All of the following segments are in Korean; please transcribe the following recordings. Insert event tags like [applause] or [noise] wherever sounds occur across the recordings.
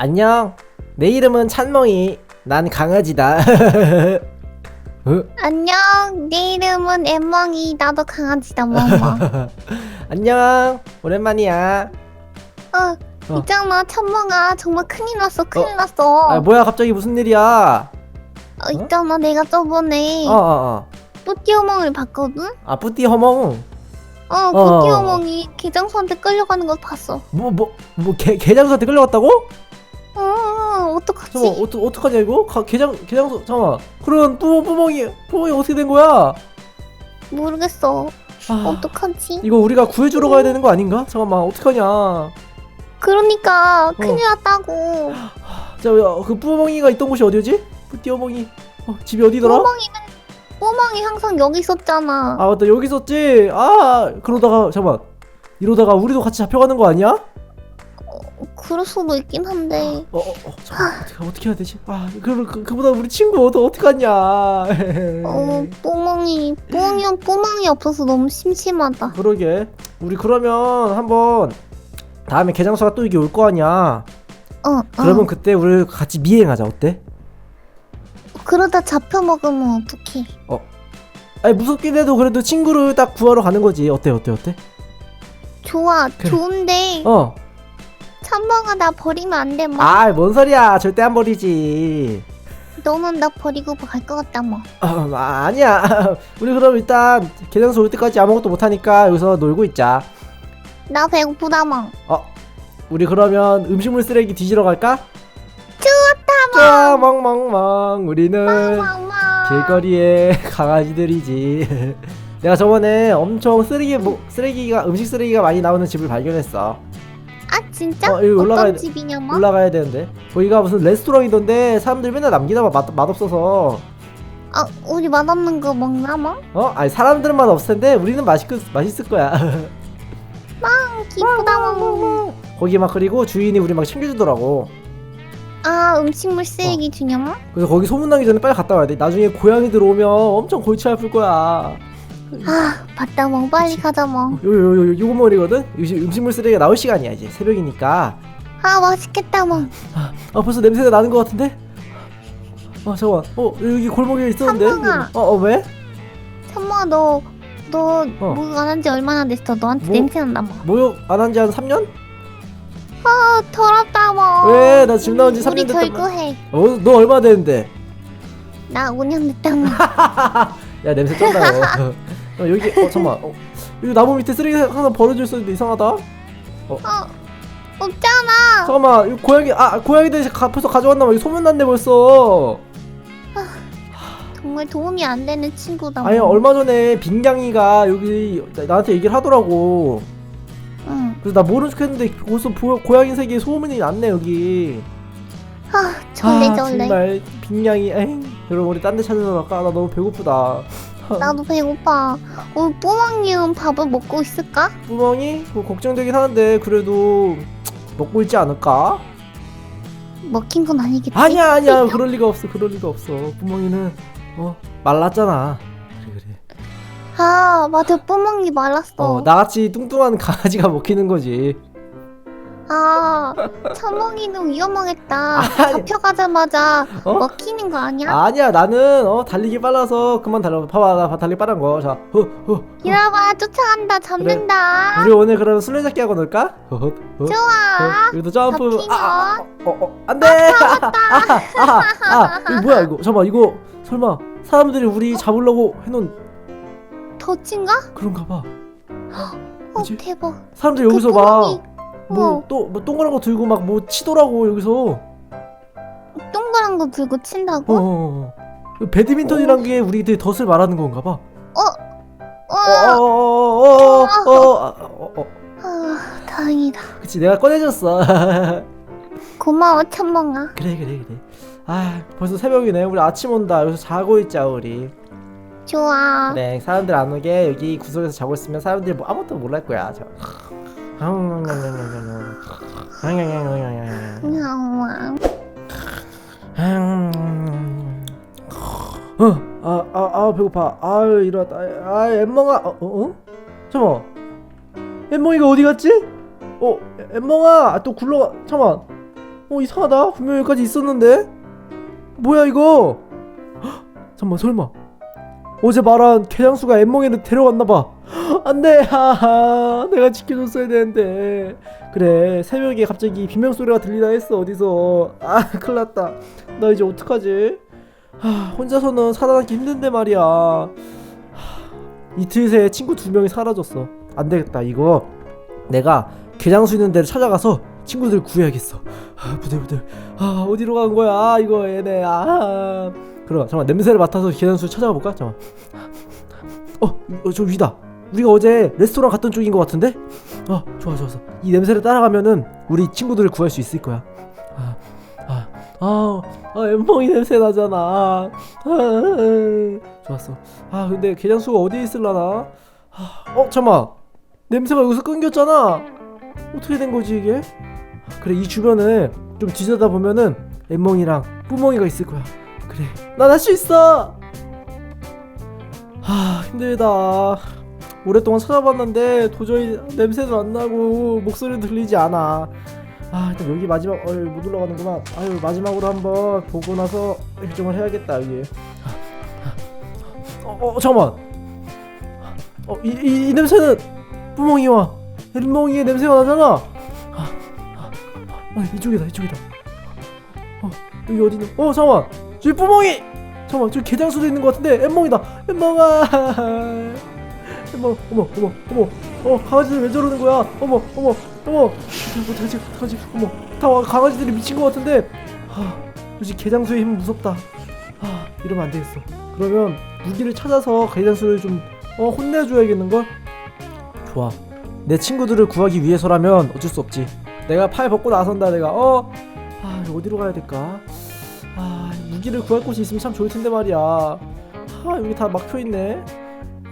안녕. 내 이름은 찬멍이. 난 강아지다. [laughs] 어? 안녕, 내 이름은 엠멍이. 나도 강아지다, 멍멍. [laughs] 안녕. 오랜만이야. 어, 어. 있잖아, 천멍아. 정말 큰일 났어, 큰일 어. 났어. 아, 뭐야 갑자기 무슨 일이야? 어, 있잖아, 내가 저번에 어, 어, 어. 뿌띠어멍을 봤거든? 아, 뿌띠 허멍. 어, 어. 뿌띠어멍이 개장수한테 끌려가는 걸 봤어. 뭐, 뭐, 뭐, 개, 개장수한테 끌려갔다고? 어, 어, 어떡하지? 잠깐만, 어떡, 어떡하냐, 이거? 가, 개장, 개장수, 잠깐만. 그런 뿌, 뿌멍이, 뿌멍이 어떻게 된 거야? 모르겠어. 아, 어떡하지? 이거 우리가 구해주러 가야 되는 거 아닌가? 잠깐만, 어떡하냐. 그러니까, 큰일 났다고. 자, 야, 그 뿌멍이가 있던 곳이 어디였지? 뿌띠 허멍이. 어, 집이 어디더라? 뽀멍이는, 뽀멍이 항상 여기 있었잖아. 아 맞다 여기 있었지 아 그러다가 잠깐만 이러다가 우리도 같이 잡혀가는 거 아니야? 그럴 수도 있긴 한데. 어, 어, 어 잠깐 어떻게 어떻게 해야 되지? 아 그, 그 그보다 우리 친구 어떡 어떡하냐? [laughs] 어, 뽀멍이 형 뽀멍이 없어서 너무 심심하다. 그러게 우리 그러면 한번 다음에 개장수가 또 이게 올 거 아니야? 어, 그러면 어. 그때 우리 같이 미행하자 어때? 그러다 잡혀 먹으면 어떡해? 아니 무섭긴 해도 그래도 친구를 딱 구하러 가는 거지 어때 어때 어때? 좋아, 그래. 좋은데 어. 천멍아 나 버리면 안 돼, 뭐. 아 뭔 소리야 절대 안 버리지. 너는 나 버리고 갈 것 같다, 뭐. 어, 아, 아니야. [laughs] 우리 그럼 일단 개장수 올 때까지 아무것도 못 하니까 여기서 놀고 있자. 나 배고프다, 뭐. 어, 우리 그러면 음식물 쓰레기 뒤지러 갈까? 좋다, 자, 멍멍멍. 우리는 멍멍. 길거리에 [laughs] 강아지들이지. [laughs] 내가 저번에 엄청 쓰레기 뭐, 쓰레기가 음식 쓰레기가 많이 나오는 집을 발견했어. 아, 진짜? 어, 여기 올라가야 어떤 돼. 집이냐, 뭐? 올라가야 되는데. 거기가 무슨 레스토랑이던데 사람들 맨날 남기다 봐 맛, 맛없어서. 아, 우리 맛없는 거 먹나, 뭐? 어? 아니 사람들은 맛 없을 텐데 우리는 맛있 맛있을 거야. 기쁘다, 뭐. 거기 막 그리고 주인이 우리 막 챙겨주더라고. 아, 음식물 쓰레기 어. 주냐, 뭐? 그래서 거기 소문나기 전에 빨리 갔다 와야 돼. 나중에 고양이들 오면 엄청 골치 아플 거야. 아, 맞다, 뭐. 빨리. 가자, 뭐. 요요요 요거 머리거든. 음식, 음식물 쓰레기가 나올 시간이야 이제 새벽이니까. 아, 맛있겠다, 뭐. 아 벌써 냄새가 나는 것 같은데? 아 잠깐. 어 여기 골목에 있었는데. 삼성아. 어어 왜? 천멍아, 너, 너, 어. 목욕 안한지 얼마나 됐어? 너한테 뭐? 냄새 난다, 뭐. 목욕 안 한 지 한 3년? 아, 더럽다, 뭐. 왜? 나집 나온 지 3년 우리 됐단 결구해. 어, 너 얼마 됐는데? 나 5년 됐다, 뭐. [laughs] 야 냄새 쩐다 너. [laughs] 어, 여기 어 잠만. 어, 여기 나무 밑에 쓰레기 하나 버려져 있었는데 이상하다. 어, 없잖아. 잠깐만 이거 고양이 아 고양이들 가, 벌써 가져왔나 봐 이거 소문났네 벌써 정말 도움이 안 되는 친구다. 아니 뭐. 얼마 전에 빙냥이가 여기 나- 나한테 얘기를 하더라고 응. 그래서 나 모른 척 했는데 벌써 보, 고양이 세계에 소문이 났네 여기 아, 절레 아, 절레. 정말 빙냥이 에잉 여러분 우리 딴 데 찾아서 갈까 나 너무 배고프다 나도 배고파. 우리 뽀망이는 밥을 먹고 있을까? 뿌멍이 뭐 걱정되긴 하는데 그래도 먹고 있지 않을까? 먹힌 건 아니겠지? 아니야 아니야 그럴 리가 없어 그럴 리가 없어 뿌멍이는 어 말랐잖아 그래 그래 아, 맞아. 뽀망이 말랐어. 어, 나같이 뚱뚱한 강아지가 먹히는 거지. 아, 천몽이는 위험하겠다. 아니. 잡혀가자마자 어? 먹히는 거 아니야? 아니야, 나는 어, 달리기 빨라서 그만 달려. 봐봐, 나 달리기 빠른 거. 자, 어, 어. 기다려봐. 쫓아간다. 잡는다. 우리 오늘 그러면 술래잡기 하고 놀까? 어, 어, 어, 좋아. 여기도 점프. 잡히면. 아, 아, 어, 어, 안 돼. 아, 아, 아, 아, 이거 뭐야 이거? 잠깐만, 이거 설마 사람들이 우리 잡으려고 해놓은 덫인가? 그런가 봐. 어, 뭐지? 대박. 사람들이 여기서 그 뽀망이 막 뭐 또 뭐 동그란 거 들고 막 뭐 치더라고 여기서. 동그란 거 들고 어, 친다고? 어, 어. 배드민턴이란 게 우리 들 덫을 말하는 건가 봐. 어, 어 어 어 어 어어 아, 다행이다. 그치 내가 꺼내줬어 고마워, 천몽아. 그래 그래 그래 아 벌써 새벽이네 우리 아침 온다 여기서 자고 있자 우리 좋아. 그래 사람들 안 오게 여기 구석에서 자고 있으면 사람들이 뭐 아무것도 몰랄 거야 저. 어아아 아, 아, 배고파. 아유 일어났다. 아 엠멍아. 어, 어? 어? 잠깐만. 엠멍이가 어디 갔지? 어 엠멍아. 또 굴러가. 잠깐만. 어 이상하다. 분명 여기까지 있었는데? 뭐야 이거? 헉, [gasps] 잠깐만 설마 어제 말한 개장수가 엠몽이를 데려갔나봐. 안돼 하하. 내가 지켜줬어야 되는데. 그래 새벽에 갑자기 비명소리가 들리다 했어 어디서. 아 큰일났다. 나 이제 어떡하지? 하, 혼자서는 살아남기 힘든데 말이야. 하, 이틀 새에 친구 두 명이 사라졌어. 안되겠다 이거. 내가 개장수 있는 데를 찾아가서 친구들 구해야겠어. 아 부들부들. 아 어디로 간 거야 아, 이거 얘네. 아 그럼 잠깐 냄새를 맡아서 개장수 찾아가 볼까 잠깐 어, 어, 저 위다. 우리가 어제 레스토랑 갔던 쪽인 것 같은데? 어, 좋아, 좋았어. 이 냄새를 따라가면은 우리 친구들을 구할 수 있을 거야. 아, 아, 아, 아, 엠몽이 냄새 나잖아. 아, 아, 좋았어. 아, 근데 개장수가 어디에 있을라나? 아, 어, 잠만. 냄새가 여기서 끊겼잖아. 어떻게 된 거지 이게? 그래, 이 주변을 좀 뒤져다 보면은 엠몽이랑 뿌몽이가 있을 거야. 그래, 난 할 수 있어. 하 힘들다. 오랫동안 찾아봤는데 도저히 냄새도 안 나고 목소리도 들리지 않아. 아 일단 여기 마지막 어못 올라가는구나. 아유 마지막으로 한번 보고 나서 결정을 해야겠다 여기. 어, 어 잠깐만. 어 이 이, 이 냄새는 뿌몽이와. 헬몽이의 냄새가 나잖아. 아, 아, 아, 이쪽이다 이쪽이다. 어 여기 어디는 어 잠깐만 저기 뿌몽이! 잠깐만 저기 개장수도 있는 것 같은데 엠몽이다. 엠몽아! 엠몽 어머 어머 어머. 어 강아지들 왜 저러는 거야? 어머 어머 어머. 어떡하지 어떡하지 어머. 다 와- 강아지들이 미친 것 같은데. 아 역시 개장수의 힘은 무섭다. 아 이러면 안 되겠어. 그러면 무기를 찾아서 개장수를 좀 어, 혼내줘야겠는걸? 좋아. 내 친구들을 구하기 위해서라면 어쩔 수 없지. 내가 팔 벗고 나선다 내가. 어? 아 어디로 가야 될까? 아 무기를 구할 곳이 있으면 참 좋을 텐데 말이야. 아 여기 다 막혀 있네.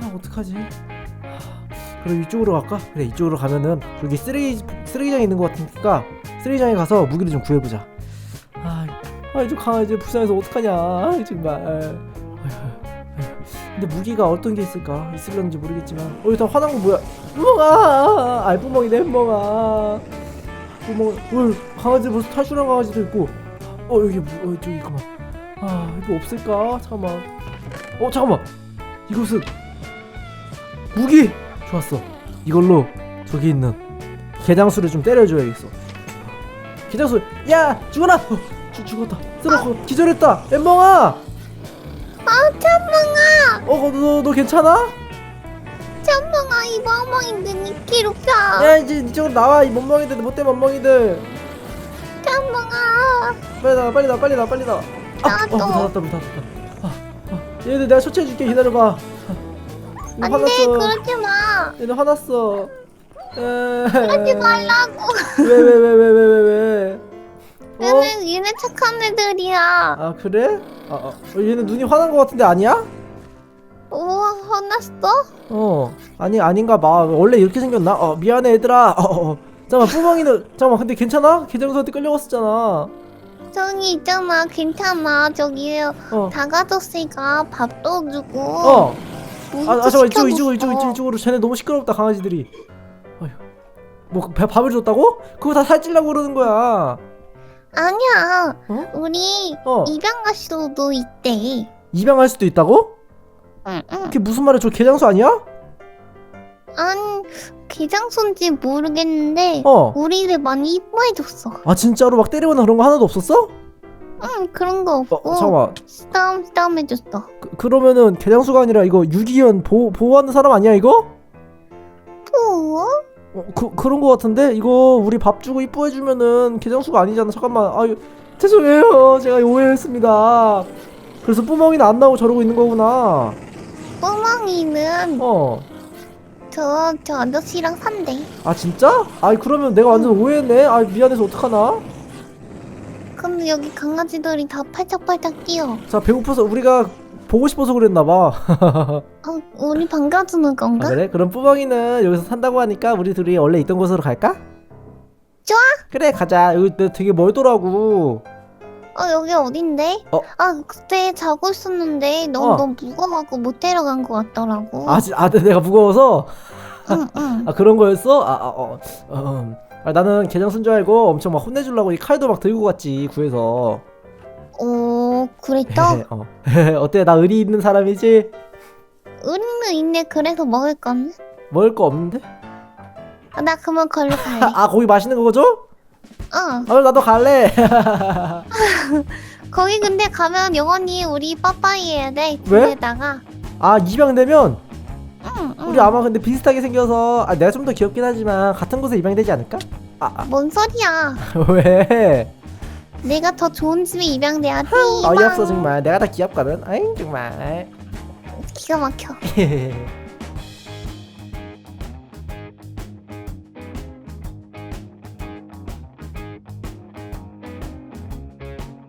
아 어떡하지? 아, 그럼 이쪽으로 갈까? 그래 이쪽으로 가면은 여기 쓰레기 쓰레기장이 있는 것 같으니까 쓰레기장에 가서 무기를 좀 구해보자. 아, 아 이쪽 강아지 불쌍해서 어떡하냐? 아, 정말. 아휴, 아휴. 근데 무기가 어떤 게 있을까? 있을런지 모르겠지만 어 여기 다 화난 거 뭐야? 멍아! 아 뿜멍이네 멍아. 뿜멍. 어 강아지 벌써 탈출한 강아지도 있고. 어 여기 뭐, 어 저기 있구만 아 이거 없을까? 잠깐만. 어 잠깐만. 이것은 무기. 좋았어. 이걸로 저기 있는 개장수를 좀 때려줘야겠어. 개장수. 야 죽어라. 어, 죽 죽었다. 쓰러고 기절했다. 엠멍아! 아 참몽아! 어너너 너, 너 괜찮아? 참몽아 이 멍멍이 눈이 괴롭혀 야 이제 이쪽으로 나와. 이 멍멍이들 못된 멍멍이들. 참몽아! 빨리 나와 빨리 나와 빨리 나와 빨리 나와 아, 어, 문. 닫았다 문 닫았다 아, 아, 얘들 내가 처치해줄게 기다려봐 아, 이거 안돼 화났어 그러지 마 얘들 화났어 하지 말라고 왜왜 왜 왜 왜 왜 왜 어? 얘네 얘네 착한 애들이야 아 그래? 아, 아 어, 얘는 눈이 화난 거 같은데 아니야? 오 화났어? 어 아니 아닌가 봐 원래 이렇게 생겼나? 어 미안해 얘들아 어, 어. 잠깐만 뿌멍이는 잠깐만 근데 괜찮아? 개장수한테 끌려갔었잖아 저기 있잖아. 괜찮아. 저기 어. 다가졌으니까 밥도 주고 어. 물도 아, 아 잠깐 이쪽. 이쪽 이쪽 이쪽 이쪽으로. 쟤네 너무 시끄럽다 강아지들이. 어휴. 뭐 배- 밥을 줬다고? 그거 다 살찌려고 그러는 거야. 아니야. 어? 우리 어. 입양가시도 있대. 입양할 수도 있다고? 응응. 그게 무슨 말이야? 저 개장수 아니야? 안 개장손지 모르겠는데 어. 우리를 많이 이뻐해줬어 아 진짜로 막 때리거나 그런 거 하나도 없었어? 응 그런 거어 없고 잠깐만 싸움 싸움 해줬어 그, 그러면은 개장수가 아니라 이거 유기견 보호, 보호하는 사람 아니야 이거? 또? 어, 그, 그런 거 같은데? 이거 우리 밥 주고 이뻐해주면은 개장수가 아니잖아 잠깐만 아유 죄송해요 제가 오해했습니다 그래서 뿌멍이는 안 나오고 저러고 있는 거구나 뽀망이는 어 저, 저 아저씨랑 산대 아 진짜? 아이 그러면 내가 완전 오해했네 아 미안해서 어떡하나 근데 여기 강아지들이 다 팔짝팔짝 뛰어 자 배고파서 우리가 보고 싶어서 그랬나봐 [laughs] 어, 우리 반가주는 건가? 아, 그래? 그럼 뿌멍이는 여기서 산다고 하니까 우리 둘이 원래 있던 곳으로 갈까? 좋아. 그래 가자 여기 내- 되게 멀더라고 어 여기 어딘데? 어? 아 그때 자고 있었는데 너무 어. 너무 무거워갖고 못 데려간 것 같더라고 아, 지- 아 내가 무거워서 응 응 [laughs] 아 그런 거였어? 아, 아 어, 어, 음. 아, 나는 계정 쓴 줄 알고 엄청 막 혼내주려고 이 칼도 막 들고 갔지 구해서 어, 그랬어? [laughs] 어. [laughs] 어때 나 의리 있는 사람이지? 의리는 있네. 그래서 먹을 건데. 먹을 거 없는데? 아, 나 그러면 걸로 갈래. 아 거기 맛있는 거 줘? 어. 아 그럼 나도 갈래 [laughs] 거기 근데 가면 영원히 우리 빠빠이 해야 돼. 왜? 집에다가. 아 입양되면 응, 응. 우리 아마 근데 비슷하게 생겨서 아, 내가 좀 더 귀엽긴 하지만 같은 곳에 입양되지 않을까? 아, 뭔 소리야? 아 [laughs] 왜? 내가 더 좋은 집에 입양돼야지. 어이없어 정말 내가 다 귀엽거든 아잉 정말 기가 막혀. [laughs]